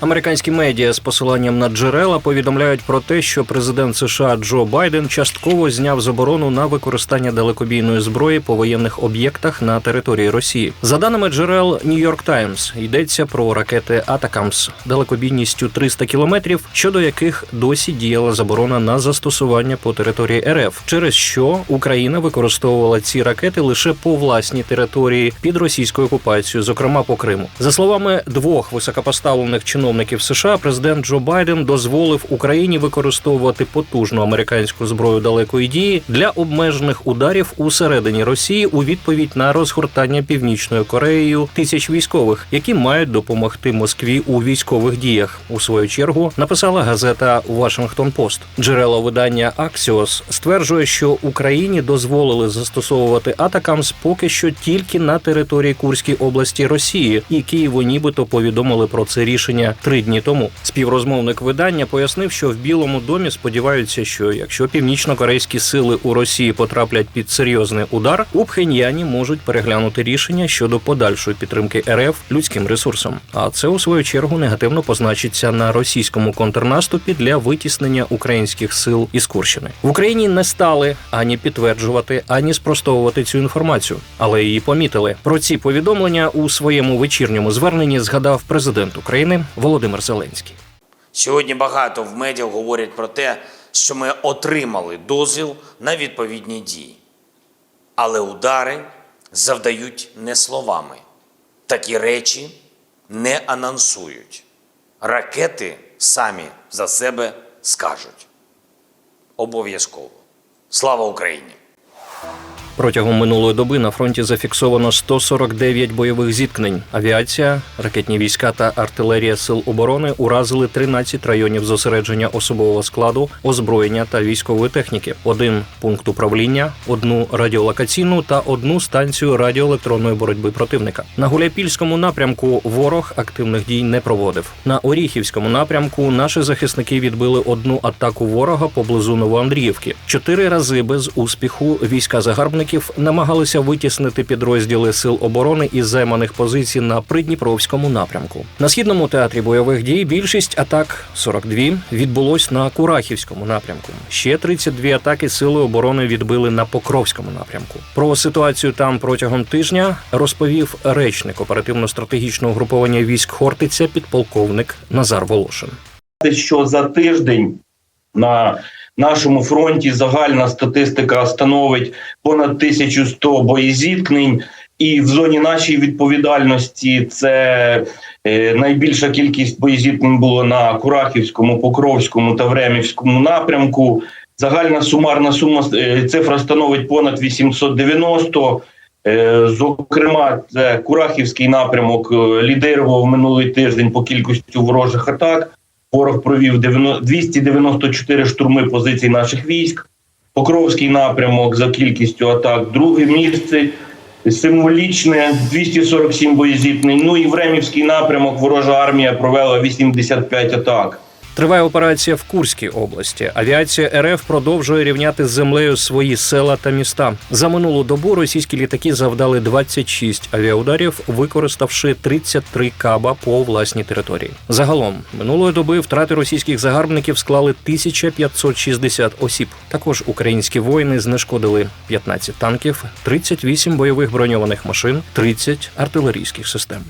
Американські медіа з посиланням на джерела повідомляють про те, що президент США Джо Байден частково зняв заборону на використання далекобійної зброї по воєнних об'єктах на території Росії. За даними джерел York Times, йдеться про ракети Атакамс далекобійністю 300 кілометрів, щодо яких досі діяла заборона на застосування по території РФ, через що Україна використовувала ці ракети лише по власній території під російською окупацією, зокрема по Криму. За словами двох високопоставлених чиновників США, президент Джо Байден дозволив Україні використовувати потужну американську зброю далекої дії для обмежених ударів усередині Росії у відповідь на розгортання північною Кореєю тисяч військових, які мають допомогти Москві у військових діях. У свою чергу написала газета Washington Post. Джерело видання Axios стверджує, що Україні дозволили застосовувати Атакамс поки що тільки на території Курської області Росії, і Києву нібито повідомили про це рішення три дні тому. Співрозмовник видання пояснив, що в Білому домі сподіваються, що якщо північно-корейські сили у Росії потраплять під серйозний удар, у Пхеньяні можуть переглянути рішення щодо подальшої підтримки РФ людським ресурсам. А це у свою чергу негативно позначиться на російському контрнаступі для витіснення українських сил із Курщини. В Україні не стали ані підтверджувати, ані спростовувати цю інформацію, але її помітили. Про ці повідомлення у своєму вечірньому зверненні згадав президент України Володимир Зеленський. Сьогодні багато в медіа говорять про те, що ми отримали дозвіл на відповідні дії. Але удари завдають не словами. Такі речі не анонсують. Ракети самі за себе скажуть. Обов'язково. Слава Україні! Протягом минулої доби на фронті зафіксовано 149 бойових зіткнень. Авіація, ракетні війська та артилерія сил оборони уразили 13 районів зосередження особового складу, озброєння та військової техніки, один пункт управління, одну радіолокаційну та одну станцію радіоелектронної боротьби противника. На Гуляйпільському напрямку ворог активних дій не проводив. На Оріхівському напрямку наші захисники відбили одну атаку ворога поблизу Новоандріївки. Чотири рази без успіху війська загарбників намагалися витіснити підрозділи сил оборони із займаних позицій на Придніпровському напрямку. На східному театрі бойових дій більшість атак 42 відбулось на Курахівському напрямку. Ще 32 атаки сили оборони відбили на Покровському напрямку. Про ситуацію там протягом тижня розповів речник оперативно-стратегічного груповання військ Хортиця, підполковник Назар Волошин. що за тиждень на нашому фронті загальна статистика становить понад 1100 боєзіткнень, і в зоні нашої відповідальності це е, найбільша кількість боєзіткнень було на Курахівському, Покровському та Времівському напрямку. Загальна сумарна сума е, цифра становить понад 890. Е, Зокрема, це Курахівський напрямок лідирував минулий тиждень по кількості ворожих атак. Ворог провів 294 штурми позицій наших військ. Покровський напрямок за кількістю атак. Друге місце символічне 247 боєзіткнень. Ну і Времівський напрямок ворожа армія провела 85 атак. Триває операція в Курській області. Авіація РФ продовжує рівняти з землею свої села та міста. За минулу добу російські літаки завдали 26 авіаударів, використавши 33 каба по власній території. Загалом минулої доби втрати російських загарбників склали 1560 осіб. Також українські воїни знешкодили 15 танків, 38 бойових броньованих машин, 30 артилерійських систем.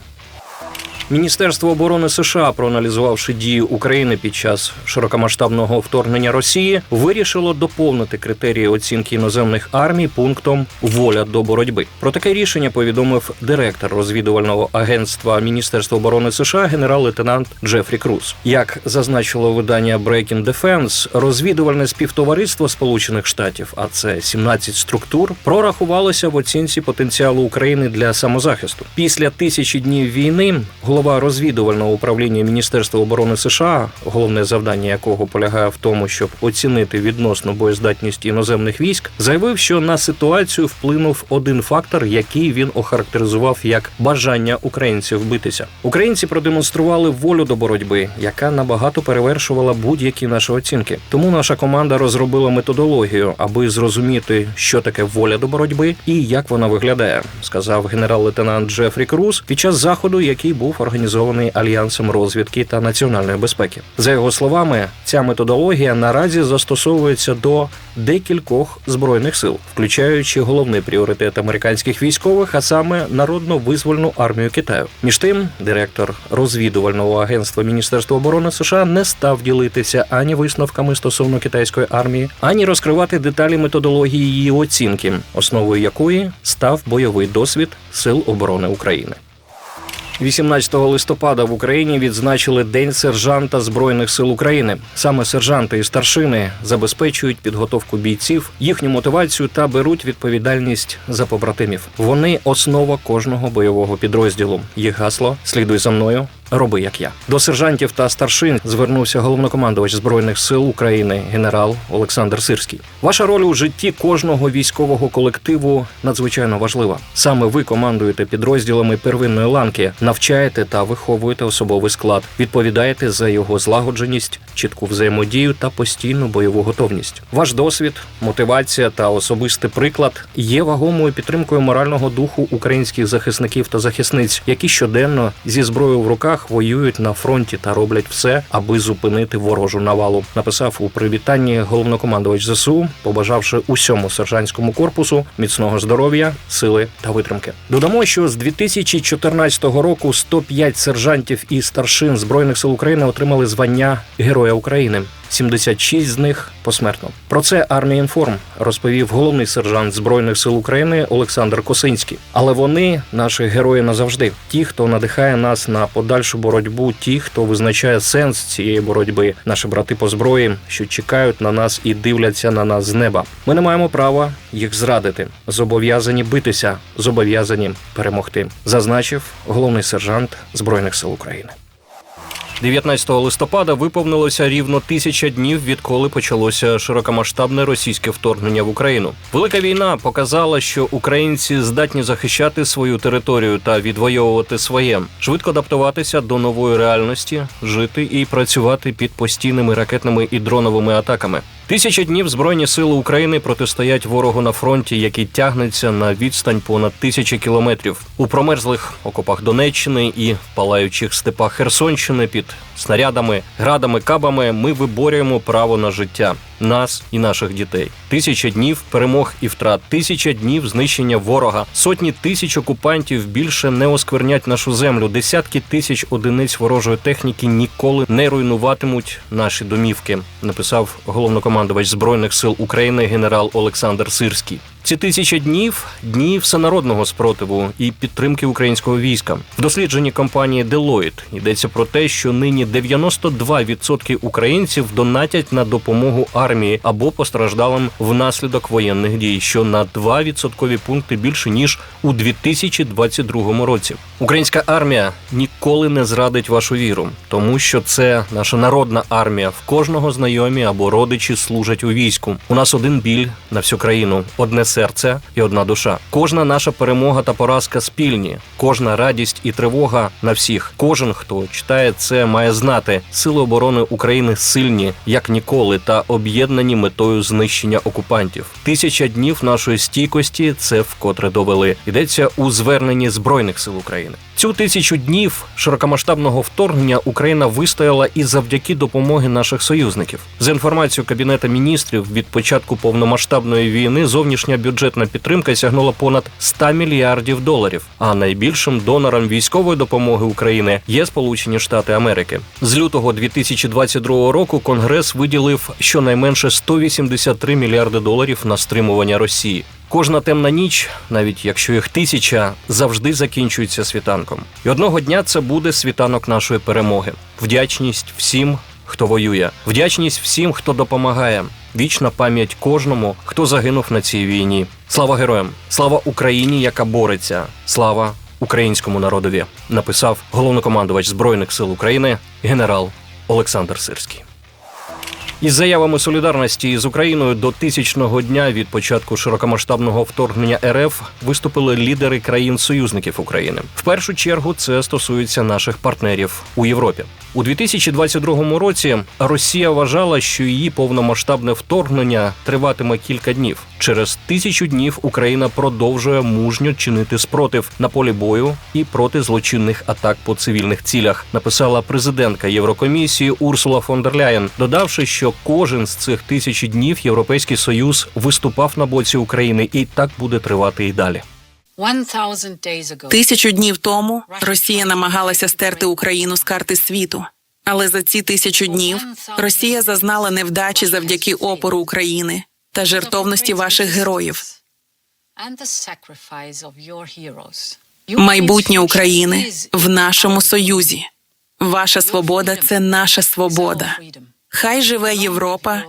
Міністерство оборони США, проаналізувавши дії України під час широкомасштабного вторгнення Росії, вирішило доповнити критерії оцінки іноземних армій пунктом воля до боротьби. Про таке рішення повідомив директор розвідувального агентства Міністерства оборони США генерал-лейтенант Джефрі Круз. Як зазначило видання Breaking Defense, розвідувальне співтовариство Сполучених Штатів, а це 17 структур, прорахувалося в оцінці потенціалу України для самозахисту. Після тисячі днів війни голова розвідувального управління Міністерства оборони США, головне завдання якого полягає в тому, щоб оцінити відносну боєздатність іноземних військ, заявив, що на ситуацію вплинув один фактор, який він охарактеризував як бажання українців битися. Українці продемонстрували волю до боротьби, яка набагато перевершувала будь-які наші оцінки. Тому наша команда розробила методологію, аби зрозуміти, що таке воля до боротьби і як вона виглядає, сказав генерал-лейтенант Джефрі Круз під час заходу, який був організований альянсом розвідки та національної безпеки. За його словами, ця методологія наразі застосовується до декількох збройних сил, включаючи головний пріоритет американських військових, а саме народно-визвольну армію Китаю. Між тим, директор розвідувального агентства Міністерства оборони США не став ділитися ані висновками стосовно китайської армії, ані розкривати деталі методології її оцінки, основою якої став бойовий досвід Сил оборони України. 18 листопада в Україні відзначили День сержанта Збройних сил України. Саме сержанти і старшини забезпечують підготовку бійців, їхню мотивацію та беруть відповідальність за побратимів. Вони основа кожного бойового підрозділу. Їх гасло слідуй за мною. Роби як я до сержантів та старшин звернувся головнокомандувач збройних сил України генерал Олександр Сирський. Ваша роль у житті кожного військового колективу надзвичайно важлива. Саме ви командуєте підрозділами первинної ланки, навчаєте та виховуєте особовий склад, відповідаєте за його злагодженість, чітку взаємодію та постійну бойову готовність. Ваш досвід, мотивація та особистий приклад є вагомою підтримкою морального духу українських захисників та захисниць, які щоденно зі зброєю в руках воюють на фронті та роблять все, аби зупинити ворожу навалу. Написав у привітанні головнокомандувач ЗСУ, побажавши усьому сержантському корпусу міцного здоров'я, сили та витримки. Додамо, що з 2014 року 105 сержантів і старшин збройних сил України отримали звання Героя України. 76 з них посмертно. Про це армія інформ розповів головний сержант збройних сил України Олександр Косинський. Але вони наші герої назавжди. Ті, хто надихає нас на подальшу боротьбу, ті, хто визначає сенс цієї боротьби, наші брати по зброї, що чекають на нас і дивляться на нас з неба. Ми не маємо права їх зрадити. Зобов'язані битися, зобов'язані перемогти. Зазначив головний сержант збройних сил України. 19 листопада виповнилося рівно тисяча днів, відколи почалося широкомасштабне російське вторгнення в Україну. Велика війна показала, що українці здатні захищати свою територію та відвоювати своє, швидко адаптуватися до нової реальності, жити і працювати під постійними ракетними і дроновими атаками. Тисяча днів Збройні сили України протистоять ворогу на фронті, який тягнеться на відстань понад тисячі кілометрів. У промерзлих окопах Донеччини і палаючих степах Херсонщини під снарядами, градами, кабами. Ми виборюємо право на життя. Нас і наших дітей. Тисяча днів перемог і втрат, тисяча днів знищення ворога, сотні тисяч окупантів більше не осквернять нашу землю. Десятки тисяч одиниць ворожої техніки ніколи не руйнуватимуть наші домівки. Написав головнокомандувач збройних сил України генерал Олександр Сирський. Ці тисяча днів дні всенародного спротиву і підтримки українського війська. В дослідженні компанії Deloitte йдеться про те, що нині 92% українців донатять на допомогу армії або постраждалим внаслідок воєнних дій, що на 2 відсоткові пункти більше ніж у 2022 році. Українська армія ніколи не зрадить вашу віру, тому що це наша народна армія. В кожного знайомі або родичі служать у війську. У нас один біль на всю країну, одне серце і одна душа. Кожна наша перемога та поразка спільні, кожна радість і тривога на всіх. Кожен, хто читає це, має знати, сили оборони України сильні як ніколи та об'єднані метою знищення окупантів. Тисяча днів нашої стійкості це вкотре довели. Йдеться у зверненні збройних сил України. Цю тисячу днів широкомасштабного вторгнення Україна вистояла і завдяки допомоги наших союзників. За інформацією Кабінету міністрів, від початку повномасштабної війни зовнішня бюджетна підтримка сягнула понад 100 мільярдів доларів. А найбільшим донором військової допомоги України є Сполучені Штати Америки. З лютого 2022 року Конгрес виділив щонайменше 183 мільярди доларів на стримування Росії. Кожна темна ніч, навіть якщо їх тисяча, завжди закінчується світанком. І одного дня це буде світанок нашої перемоги. Вдячність всім, хто воює, вдячність всім, хто допомагає. Вічна пам'ять кожному, хто загинув на цій війні. Слава героям! Слава Україні, яка бореться! Слава українському народові, написав головнокомандувач збройних сил України генерал Олександр Сирський. Із заявами солідарності з Україною до тисячного дня від початку широкомасштабного вторгнення РФ виступили лідери країн-союзників України. В першу чергу це стосується наших партнерів у Європі. У 2022 році Росія вважала, що її повномасштабне вторгнення триватиме кілька днів. Через тисячу днів Україна продовжує мужньо чинити спротив на полі бою і проти злочинних атак по цивільних цілях. Написала президентка Єврокомісії Урсула фон дер Ляєн, додавши, що кожен з цих тисячі днів Європейський Союз виступав на боці України, і так буде тривати і далі. Тисячу днів тому Росія намагалася стерти Україну з карти світу. Але за ці тисячу днів Росія зазнала невдачі завдяки опору України та жертовності ваших героїв. Майбутнє України в нашому союзі. Ваша свобода це наша свобода. Хай живе Європа.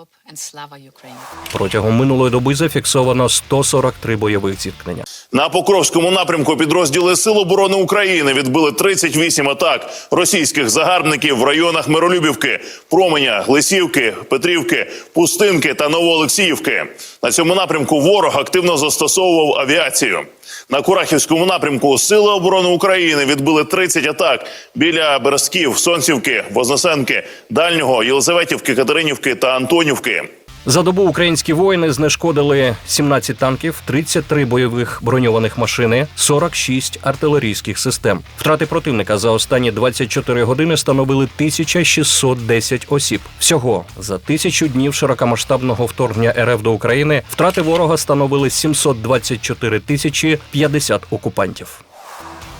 Протягом минулої доби зафіксовано 143 бойових зіткнення. На Покровському напрямку підрозділи Сил оборони України відбили 38 атак російських загарбників в районах Миролюбівки, Променя, Лисівки, Петрівки, Пустинки та Новоолексіївки. На цьому напрямку ворог активно застосовував авіацію. На Курахівському напрямку Сили оборони України відбили 30 атак біля Березків, Сонцівки, Вознесенки, Дальнього, Єлизаветівки, Катеринівки та Антонівки. За добу українські воїни знешкодили 17 танків, 33 бойових броньованих машини, 46 артилерійських систем. Втрати противника за останні 24 години становили 1610 осіб. Всього за тисячу днів широкомасштабного вторгнення РФ до України втрати ворога становили 724 тисячі 50 окупантів.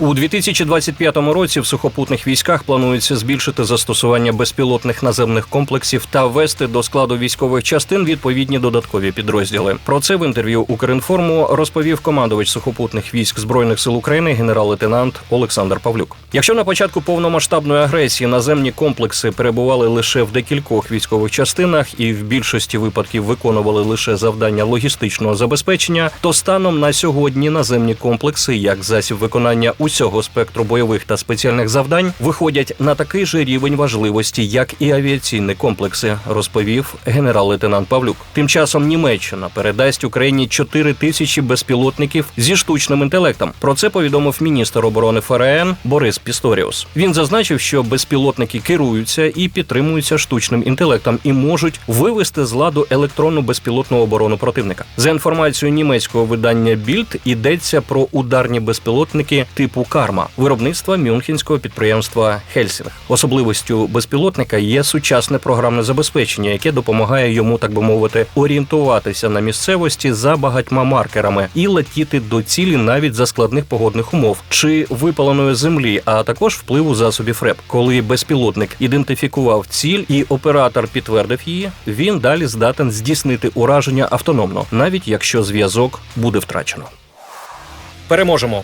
У 2025 році в сухопутних військах планується збільшити застосування безпілотних наземних комплексів та ввести до складу військових частин відповідні додаткові підрозділи. Про це в інтерв'ю Укрінформу розповів командувач сухопутних військ збройних сил України генерал-лейтенант Олександр Павлюк. Якщо на початку повномасштабної агресії наземні комплекси перебували лише в декількох військових частинах і в більшості випадків виконували лише завдання логістичного забезпечення, то станом на сьогодні наземні комплекси, як засіб виконання усього спектру бойових та спеціальних завдань, виходять на такий же рівень важливості, як і авіаційні комплекси, розповів генерал-лейтенант Павлюк. Тим часом Німеччина передасть Україні 4 тисячі безпілотників зі штучним інтелектом. Про це повідомив міністр оборони ФРН Борис Пісторіус. Він зазначив, що безпілотники керуються і підтримуються штучним інтелектом і можуть вивести з ладу електронну безпілотну оборону противника. За інформацією німецького видання Більд йдеться про ударні безпілотники типу Карма виробництва мюнхенського підприємства Хельсінг. Особливістю безпілотника є сучасне програмне забезпечення, яке допомагає йому, так би мовити, орієнтуватися на місцевості за багатьма маркерами і летіти до цілі навіть за складних погодних умов чи випаленої землі, а також впливу засобів РЕП. Коли безпілотник ідентифікував ціль і оператор підтвердив її, він далі здатен здійснити ураження автономно, навіть якщо зв'язок буде втрачено. Переможемо.